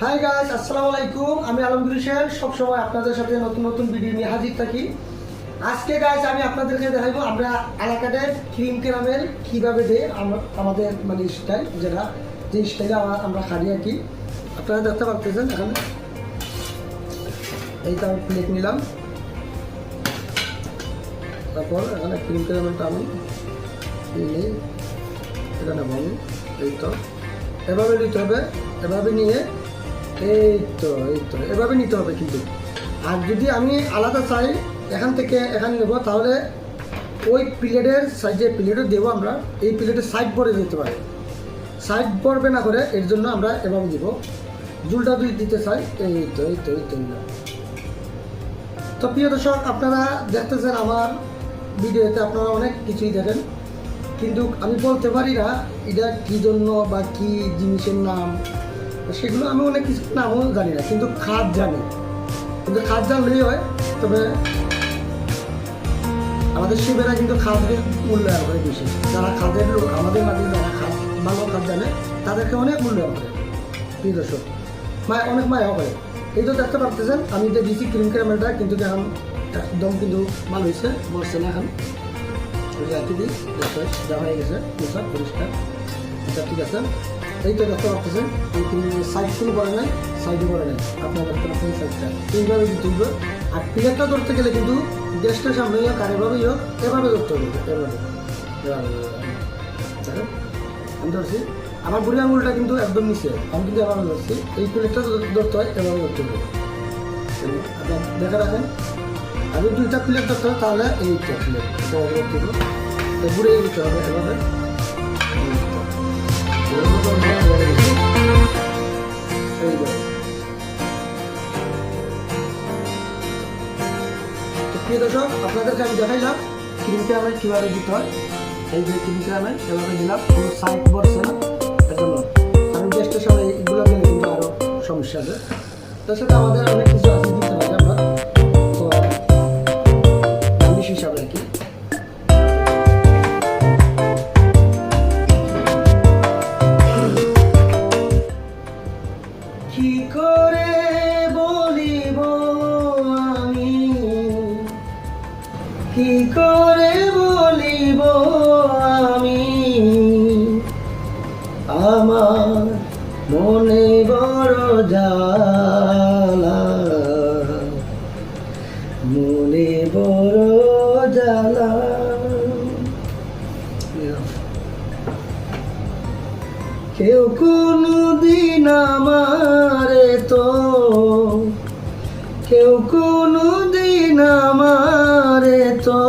Hi guys আসসালামু আলাইকুম। আমি আলমগীর হোসেন। সবসময় আপনাদের সাথে নতুন নতুন ভিডিও নিয়ে হাজির থাকি। আজকে গাইস আমি আপনাদেরকে দেখাবো আমরা এলাকাদের ক্রিম কেরামেল কীভাবে দেয় আমাদের মানে স্টাইল যেটা, যে স্টাইলে আমরা খাই আর কি। আপনারা দেখতে পারতেছেন এখানে। এই তো আমি প্লেট নিলাম। তারপর এখানে ক্রিম কেরামেলটা আমি নিয়ে এটা নেব এই তো। এভাবে নিতে হবে। এভাবে নিয়ে এই তো এই তো। এভাবে নিতে হবে কিন্তু। আর যদি আমি আলাদা চাই, এখান থেকে এখানে নেব, তাহলে ওই প্লেটের সাইজে প্লেটও দেবো আমরা। এই প্লেটের সাইড পরে যেতে পারে। সাইড পড়বে না করে, এর জন্য আমরা এভাবে দিব জুলটা যদি দিতে চাই এই তো এই তো এই তো। তো প্রিয় দর্শক, আপনারা দেখতেছেন আমার ভিডিওতে আপনারা অনেক কিছুই দেখেন। কিন্তু আমি বলতে পারি না, এটা কী জন্য বা কী জিনিসের নাম সেগুলো আমি অনেক কিছু নামও জানি না, কিন্তু খাদ জানি। কিন্তু খাদ জানলেই হয়, তবে আমাদের শিবেরা কিন্তু খাদের মূল্যায়ন করে বেশি যারা খাদের লোক, আমাদের মাঝে যারা খাদ, ভালো খাদ জানে, তাদেরকে অনেক মূল্যায়ন করে, প্রিয় দর্শক। মায়, অনেক মায়া করে এই তো দেখতে পারতেছেন, আমি যে দিছি ক্রিম ক্যামেরাটা কিন্তু এখন একদম কিন্তু ভালো হয়েছে, বসছে না এখন। রাখি দিই দেওয়া হয়ে গেছে পরিষ্কার। আচ্ছা ঠিক আছে। এই তো দেখতে পাচ্ছেন, এই সাইড কোনো বড় নাই সাইডে করে নাই। আপনার দেখতে পাচ্ছেন সাইডটা এইভাবে দিতে হবে আর প্লেটটা ধরতে গেলে কিন্তু গ্যাসটার সামনে হোক আর এভাবেই হোক এভাবে ধরতে হবে, এভাবে। আমি ধরছি। আমার বুড়ি আঙুলটা কিন্তু একদম নিচে, আমি কিন্তু এভাবে ধরছি। এই প্লেটটা ধরতে হয়, এভাবে ধরতে হবে। আপনার দেখে রাখেন। আমি দুইটা প্লেট ধরতে হয়, তাহলে এইটা এটা এভাবে ধরতে হবে। ঘুরে দিতে হবে, এভাবে। প্রিয় আমি দেখাইলাম ক্রিমটা আমার কীভাবে দিতে হয়। এই যে ক্রিমটা আমি এভাবে দিলাম, কোনো সাইড বসছে না জন্য কারণ গেস্টের সময় এগুলো গেলে কিন্তু আরও সমস্যা আছে। সাথে আমাদের অনেক কিছু আছে মনে বড় জ্বালা। কেউ কোনো দিন আমারে তো, কেউ কোনো দিন তো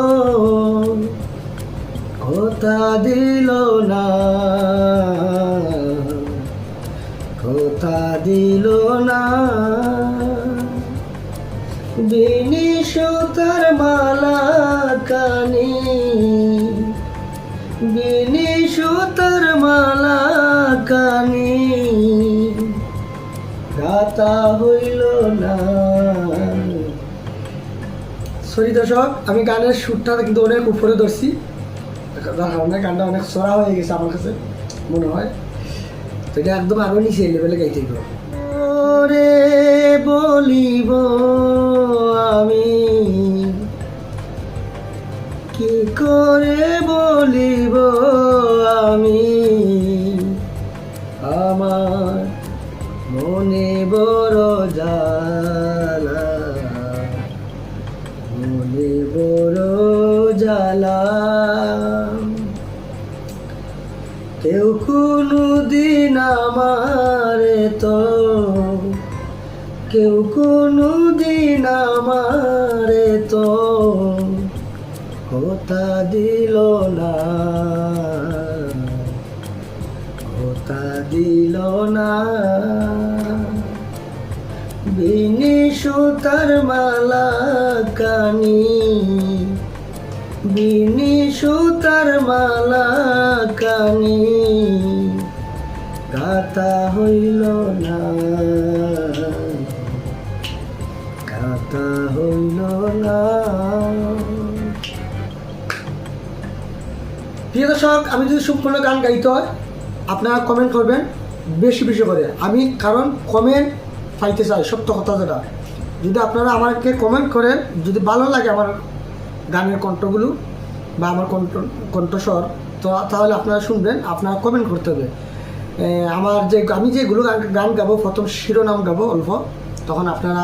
কথা দিল না। কথা দিল কানি। বিনি সুতার মালা কানি। গাতা হইল না। সরি দর্শক আমি গানের সুরটা কিন্তু অনেক উপরে ধরছি। কারণে গানটা অনেক সরা হয়ে গেছে আমার কাছে মনে হয়। তো এটা একদম আরও নিচে লেভেলে গাইতে হবে ওরে বলিব আমি। করে বলিব আমি? আমার মনে বড় জ্বালা, মনে বড় জ্বালা। কেউ কোনো দিন আমার তো, কেউ কোনো দিন আমার তো কথা দিল না। কথা দিল না। বিনি সুতার মালা কানি। বিনি সুতার মালা কানি। গাতা হইল না। গাতা হইল না। প্রিয় দর্শক, আমি যদি সম্পূর্ণ গান গাইতে হয়, আপনারা কমেন্ট করবেন বেশি বেশি করে। আমি কারণ কমেন্ট পাইতে চাই, সত্য কথা যেটা। যদি আপনারা আমাকে কমেন্ট করেন, যদি ভালো লাগে আমার গানের কণ্ঠগুলো বা আমার কণ্ঠ, কণ্ঠস্বর, তো, তাহলে আপনারা শুনবেন, আপনারা কমেন্ট করতে হবে। আমার যে, আমি যেগুলো গান গান গাবো, প্রথম শিরোনাম গাবো অল্প, তখন আপনারা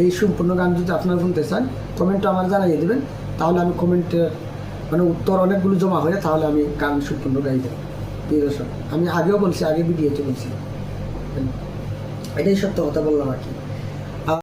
এই সম্পূর্ণ গান যদি আপনারা শুনতে চান কমেন্টটা আমার জানিয়ে দেবেন, তাহলে আমি কমেন্টের মানে উত্তর অনেকগুলো জমা হয়ে তাহলে আমি গান সম্পূর্ণ গাই দর্শক, আমি আগেও বলছি, আগে ভিডিওতে বলছি। এটাই সত্য কথা বললাম আর কি।